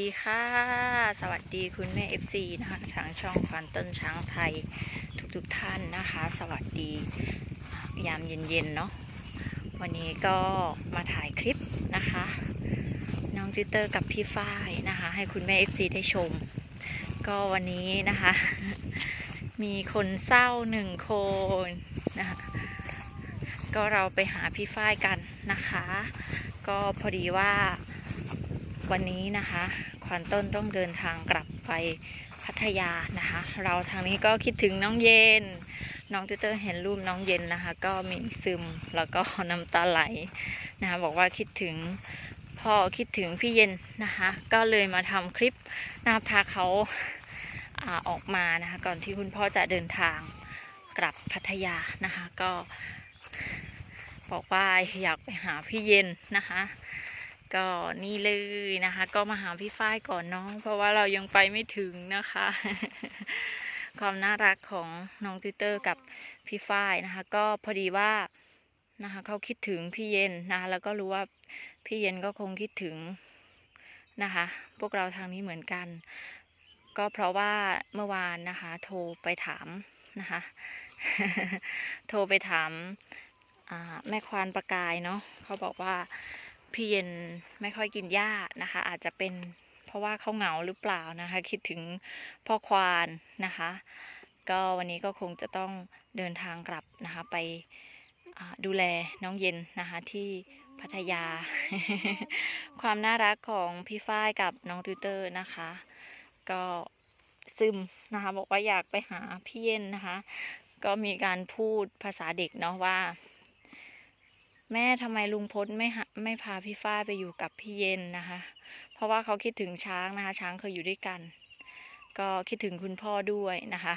ดีค่ะ สวัสดีคุณแม่ FC นะคะทางช่องควันต้นช้างไทยทุกๆทท่านนะคะ สวัสดียามเย็นๆเนาะวันนี้ก็มาถ่ายคลิปนะคะ น้องติเตอร์กับพี่ฝ้ายนะคะ ให้คุณแม่ FC ได้ชม ก็วันนี้นะคะ มีคนเศร้าหนึ่งคนนะคะก็เราไปหาพี่ฝ้ายกันนะคะ ก็พอดีว่า วันนี้นะคะควันต้นต้องเดินทางกลับไปพัทยานะคะ เราทางนี้ก็คิดถึงน้องเย็น น้องติเตอร์เห็นรูปน้องเย็นนะคะ ก็มีซึมแล้วก็น้ำตาไหลนะคะบอกว่าคิดถึงพ่อคิดถึงพี่เย็นนะคะ ก็เลยมาทำคลิปนะพาเขาอาออกมานะคะ ก่อนที่คุณพ่อจะเดินทางกลับพัทยานะคะ ก็บอกว่าอยากไปหาพี่เย็นนะคะ ก็นี่เลยนะคะ ก็มาหาพี่ฝ้ายก่อนน้อง เพราะว่าเรายังไปไม่ถึงนะคะ ความน่ารักของน้องติวเตอร์กับพี่ฝ้ายนะคะ ก็พอดีว่านะคะเขาคิดถึงพี่เย็นนะคะแล้วก็รู้ว่าพี่เย็นก็คงคิดถึงนะคะ พวกเราทางนี้เหมือนกัน ก็เพราะว่าเมื่อวานนะคะ โทรไปถามนะคะ โทรไปถามแม่ควานประกายเนาะเขาบอกว่า พี่เย็นไม่ค่อยกินหญ้านะคะ อาจจะเป็นเพราะว่าเขาเหงาหรือเปล่านะคะ คิดถึงพ่อควานนะคะ ก็วันนี้ก็คงจะต้องเดินทางกลับนะคะไปดูแลน้องเย็นนะคะที่พัทยา ความน่ารักของพี่ฝ้ายกับน้องติวเตอร์นะคะ ก็ซึมนะคะ บอกว่าอยากไปหาพี่เย็นนะคะ ก็มีการพูดภาษาเด็กเนาะว่า แม่ทำไมลุงพจน์ไม่ไม่พาพี่ฝ้ายไปอยู่กับพี่เย็นนะคะ เพราะว่าเขาคิดถึงช้างนะคะ ช้างเคยอยู่ด้วยกัน ก็คิดถึงคุณพ่อด้วยนะคะ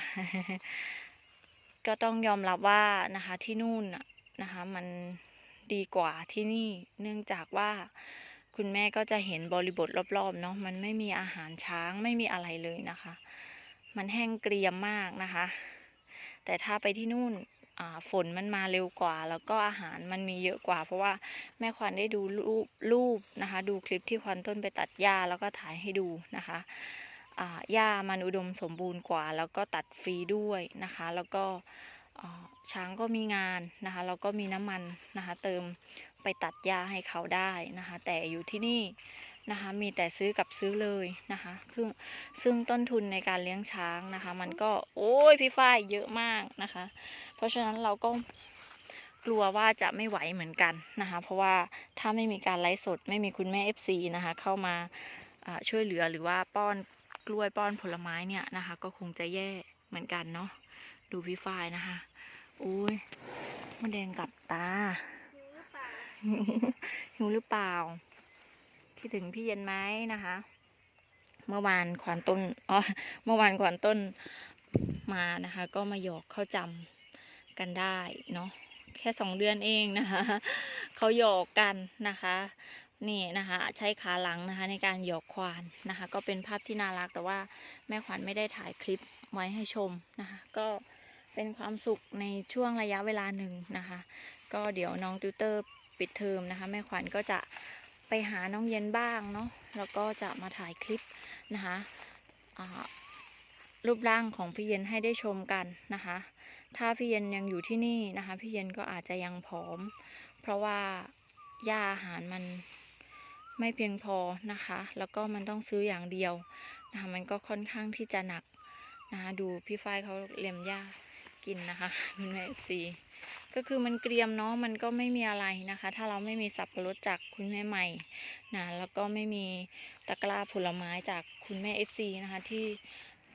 ก็ต้องยอมรับว่านะคะที่นู่นนะคะมันดีกว่าที่นี่เนื่องจากว่าคุณแม่ก็จะเห็นบริบทรอบๆเนาะมันไม่มีอาหารช้างไม่มีอะไรเลยนะคะ มันแห้งเกรียมมากนะคะ แต่ถ้าไปที่นู่น ฝนมันมาเร็วกว่า แล้วก็อาหารมันมีเยอะกว่า เพราะว่าแม่ควันได้ดูรูปรูปนะคะ ดูคลิปที่ควันต้นไปตัดหญ้าแล้วก็ถ่ายให้ดูนะคะหญ้ามันอุดมสมบูรณ์กว่า แล้วก็ตัดฟรีด้วยนะคะ แล้วก็ช้างก็มีงานนะคะ แล้วก็มีน้ำมันนะคะ เติมไปตัดหญ้าให้เขาได้นะคะ แต่อยู่ที่นี่ นะคะ มีแต่ซื้อกับซื้อเลยนะคะซึ่งซึ่งต้นทุนในการเลี้ยงช้างนะคะ มันก็โอ้ยพี่ฝ้ายเยอะมากนะคะ เพราะฉะนั้นเราก็กลัวว่าจะไม่ไหวเหมือนกันนะคะ เพราะว่าถ้าไม่มีการไลฟ์สดไม่มีคุณแม่ FC นะคะ เข้ามาช่วยเหลือหรือว่าป้อนกล้วยป้อนผลไม้เนี่ยนะคะ ก็คงจะแย่เหมือนกันเนาะดูพี่ฝ้ายนะคะอุ้ยมดแดงกับตาหิวหรือเปล่า คิดถึงพี่เย็นไหมนะคะ เมื่อวานขวานต้นอ๋อเมื่อวานขวานต้นมานะคะ ก็มาหยอกเข้าจำกันได้เนาะแค่สองเดือนเองนะคะเขาหยอกกันนะคะนี่นะคะใช้ขาหลังนะคะในการหยอกควานนะคะ ก็เป็นภาพที่น่ารักแต่ว่าแม่ขวัญไม่ได้ถ่ายคลิปไว้ให้ชมนะคะ ก็เป็นความสุขในช่วงระยะเวลาหนึ่งนะคะ ก็เดี๋ยวน้องติวเตอร์ปิดเทอมนะคะ แม่ขวัญก็จะ ไปหาน้องเย็นบ้างเนาะแล้วก็จะมาถ่ายคลิปนะคะรูปร่างของพี่เย็นให้ได้ชมกันนะคะ ถ้าพี่เย็นยังอยู่ที่นี่นะคะ พี่เย็นก็อาจจะยังผอม เพราะว่าหญ้าอาหารมันไม่เพียงพอนะคะ แล้วก็มันต้องซื้ออย่างเดียวนะคะมันก็ค่อนข้างที่จะหนักนะคะดูพี่ฝ้ายเขาเลียมหญ้ากินนะคะคุณแม่ซี ก็คือมันเกรียมเนาะมันก็ไม่มีอะไรนะคะ ถ้าเราไม่มีสับปะรดจากคุณแม่ใหม่นะแล้วก็ไม่มีตะกร้าผลไม้จากคุณแม่ FC นะคะที่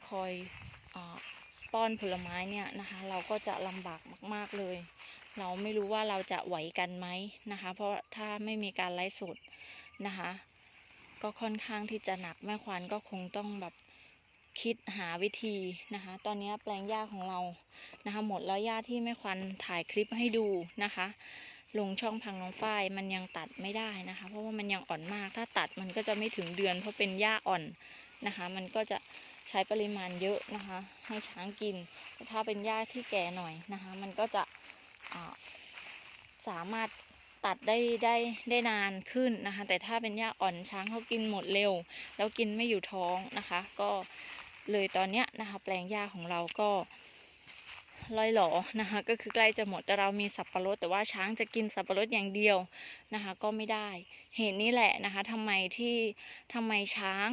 คอยอป้อนผลไม้เนี่ยนะคะ เราก็จะลำบากมาก ๆเลย เราไม่รู้ว่าเราจะไหวกันไหมนะคะ เพราะถ้าไม่มีการไลฟ์สดนะคะ ก็ค่อนข้างที่จะหนักแม่ควานก็คงต้องแบบ คิดหาวิธีนะคะ ตอนนี้แปลงหญ้าของเรานะคะ หมดแล้วย่าที่แม่ควันถ่ายคลิปให้ดูนะคะ ลงช่องพังน้องฝ้ายมันยังตัดไม่ได้นะคะ เพราะว่ามันยังอ่อนมาก ถ้าตัดมันก็จะไม่ถึงเดือน เพราะเป็นหญ้าอ่อนนะคะ มันก็จะใช้ปริมาณเยอะนะคะ ให้ช้างกินแต่ถ้าเป็นหญ้าที่แก่หน่อยนะคะ มันก็จะสามารถตัดได้ได้ได้นานขึ้นนะคะ แต่ถ้าเป็นหญ้าอ่อนช้างเขากินหมดเร็ว แล้วกินไม่อยู่ท้องนะคะ ก็ เลยตอนเนี้ยนะคะ แปลงหญ้าของเราก็ลอยหลอนะคะ ก็คือใกล้จะหมดแต่เรามีสับปะรดแต่ว่าช้างจะกินสับปะรดอย่างเดียวนะคะ ก็ไม่ได้ เหตุนี้แหละนะคะทำไมที่ทำไมช้าง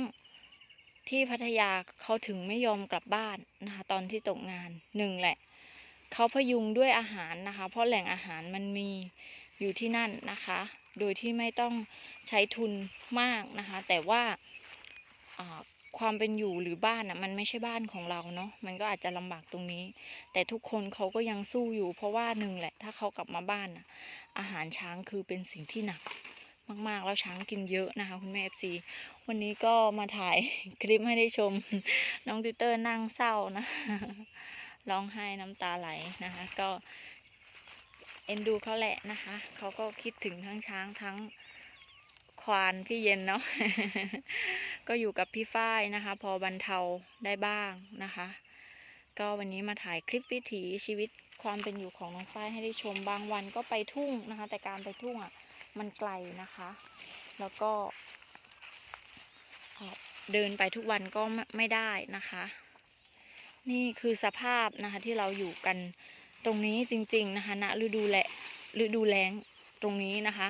ที่พัทยาเขาถึงไม่ยอมกลับบ้านนะคะ ตอนที่ตกงานหนึ่งแหละเขาพยุงด้วยอาหารนะคะ เพราะแหล่งอาหารมันมีอยู่ที่นั่นนะคะ โดยที่ไม่ต้องใช้ทุนมากนะคะ แต่ว่า ความเป็นอยู่หรือบ้านอะ มันไม่ใช่บ้านของเราเนาะมันก็อาจจะลำบากตรงนี้ แต่ทุกคนเขาก็ยังสู้อยู่ เพราะว่าหนึ่งแหละ ถ้าเขากลับมาบ้านอะ อาหารช้างคือเป็นสิ่งที่หนักมากๆ แล้วช้างกินเยอะนะคะ คุณแม่เอฟซีวันนี้ก็มาถ่ายคลิปให้ได้ชม น้องติวเตอร์นั่งเศร้านะร้องไห้น้ำตาไหลนะคะ ก็เอ็นดูเขาแหละนะคะ เขาก็คิดถึงทั้งช้างทั้ง ควานพี่เย็นเนาะก็อยู่กับพี่ฝ้ายนะคะ พอบรรเทาได้บ้างนะคะ ก็วันนี้มาถ่ายคลิปวิถีชีวิตความเป็นอยู่ของน้องฝ้ายให้ได้ชมบางวันก็ไปทุ่งนะคะ แต่การไปทุ่งอะมันไกลนะคะ แล้วก็เดินไปทุกวันก็ไม่ได้นะคะ นี่คือสภาพนะคะที่เราอยู่กันตรงนี้จริง ๆนะคะณฤดูแลฤดูแล้งตรงนี้นะคะ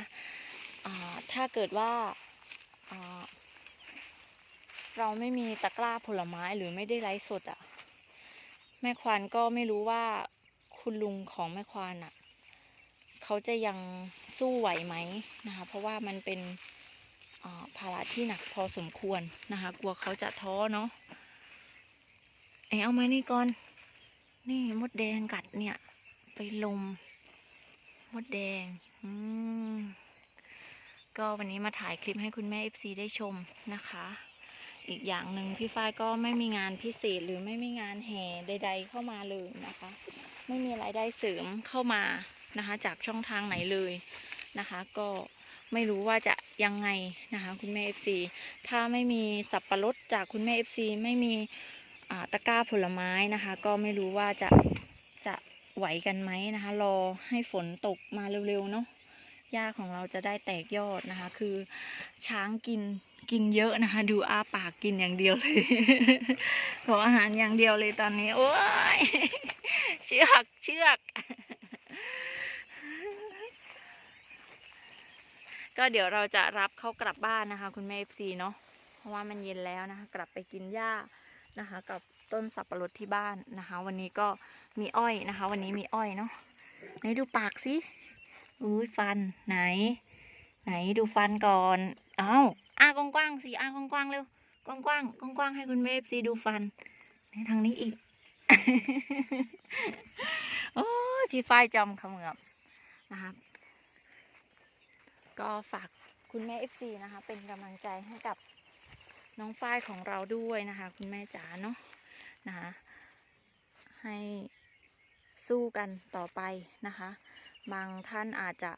ถ้าเกิดว่าเราไม่มีตะกร้าผลไม้หรือไม่ได้ไลฟ์สดอะ่ะ แม่ควานก็ไม่รู้ว่าคุณลุงของแม่ควานอะ่ะ เขาจะยังสู้ไหวไหมนะคะ เพราะว่ามันเป็นาภาระที่หนักพอสมควรนะคะ กลัวเขาจะท้อเนาะไอเอามานี่ก่อน นี่มดแดงกัดเนี่ย ไปลม มดแดง อืม ก็วันนี้มาถ่ายคลิปให้คุณแม่ FC ได้ชมนะคะ อีกอย่างหนึ่งพี่ฝ้ายก็ไม่มีงานพิเศษหรือไม่มีงานแห่ใด ๆ เข้ามาเลยนะคะ ไม่มีรายได้เสริมเข้ามานะคะ จากช่องทางไหนเลยนะคะ ก็ไม่รู้ว่าจะยังไงนะคะคุณแม่ FC ถ้าไม่มีสับปะรดจากคุณแม่ FC ไม่มีตะกร้าผลไม้นะคะ ก็ไม่รู้ว่าจะจะไหวกันไหมนะคะ รอให้ฝนตกมาเร็วๆเนาะ หญ้าของเราจะได้แตกยอดนะคะ คือช้างกินกินเยอะนะคะ ดูอาปากกินอย่างเดียวเลย ขออาหารอย่างเดียวเลยตอนนี้ โอ้ยเชือกเชือกก็เดี๋ยวเราจะรับเขากลับบ้านนะคะ คุณแม่เอฟซีเนาะเพราะว่ามันเย็นแล้วนะคะ กลับไปกินหญ้านะคะ กับต้นสับปะรดที่บ้านนะคะ วันนี้ก็มีอ้อยนะคะ วันนี้มีอ้อยเนาะไหนดูปากสิ อุ้ยฟันไหน ไหนดูฟันก่อน เอ้าอ้ากว้างๆสิอ้ากว้างๆเร็วกว้างๆกว้างๆให้คุณเมฟซีดูฟันในทางนี้อีก โอ้ยพี่ฝ้ายจำเขมือบนะคะก็ฝากคุณแม่เอฟซีนะคะ เป็นกำลังใจให้กับน้องฝ้ายของเราด้วยนะคะ คุณแม่จ๋าเนาะนะคะให้สู้กันต่อไปนะคะ บางท่านอาจจะ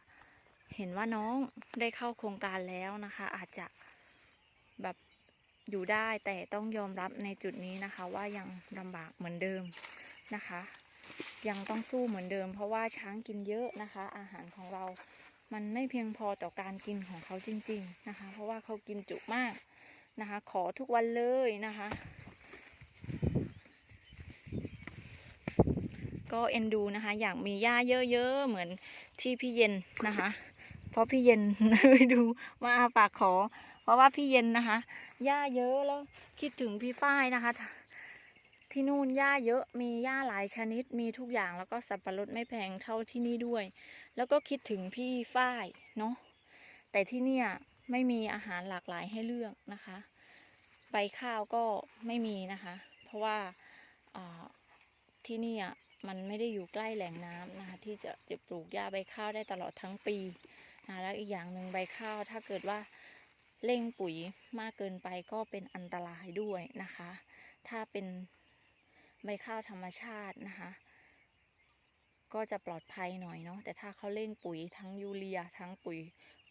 เห็นว่าน้องได้เข้าโครงการแล้วนะคะ อาจจะแบบอยู่ได้แต่ต้องยอมรับในจุดนี้นะคะ ว่ายังลำบากเหมือนเดิมนะคะ ยังต้องสู้เหมือนเดิม เพราะว่าช้างกินเยอะนะคะ อาหารของเรามันไม่เพียงพอต่อการกินของเขาจริง ๆนะคะ เพราะว่าเขากินจุมากนะคะ ขอทุกวันเลยนะคะ ก็เอ็นดูนะคะ อยากมีหญ้าเยอะๆเหมือนที่พี่เย็นนะคะ เพราะพี่เย็นดูมาอาปากขอ เพราะว่าพี่เย็นนะคะหญ้าเยอะแล้วคิดถึงพี่ฝ้ายนะคะ ที่นู่นหญ้าเยอะมีหญ้าหลายชนิดมีทุกอย่างแล้วก็สับปะรดไม่แพงเท่าที่นี่ด้วย แล้วก็คิดถึงพี่ฝ้ายเนาะแต่ที่เนี่ยไม่มีอาหารหลากหลายให้เลือกนะคะ ใบข้าวก็ไม่มีนะคะ เพราะว่าอ่าที่นี่อะ มันไม่ได้อยู่ใกล้แหล่งน้ำนะคะที่จะจะปลูกหญ้าใบข้าวได้ตลอดทั้งปีนะแล้วอีกอย่างหนึ่งใบข้าวถ้าเกิดว่าเร่งปุ๋ยมากเกินไปก็เป็นอันตรายด้วยนะคะ ถ้าเป็นใบข้าวธรรมชาตินะคะ ก็จะปลอดภัยหน่อยเนาะแต่ถ้าเขาเร่งปุ๋ยทั้งยูเรียทั้งปุ๋ย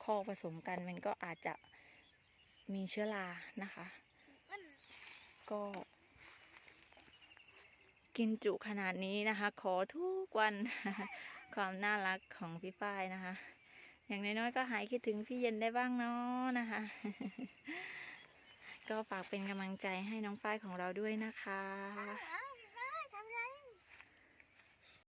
คอกผสมกันมันก็อาจจะมีเชื้อรานะคะ ก็ กินจุขนาดนี้นะคะ ขอทุกวัน ความน่ารักของพี่ฝ้ายนะคะ อย่างน้อยๆก็หายคิดถึงพี่เย็นได้บ้างเนาะนะคะ ก็ฝากเป็นกำลังใจให้น้องฝ้ายของเราด้วยนะคะ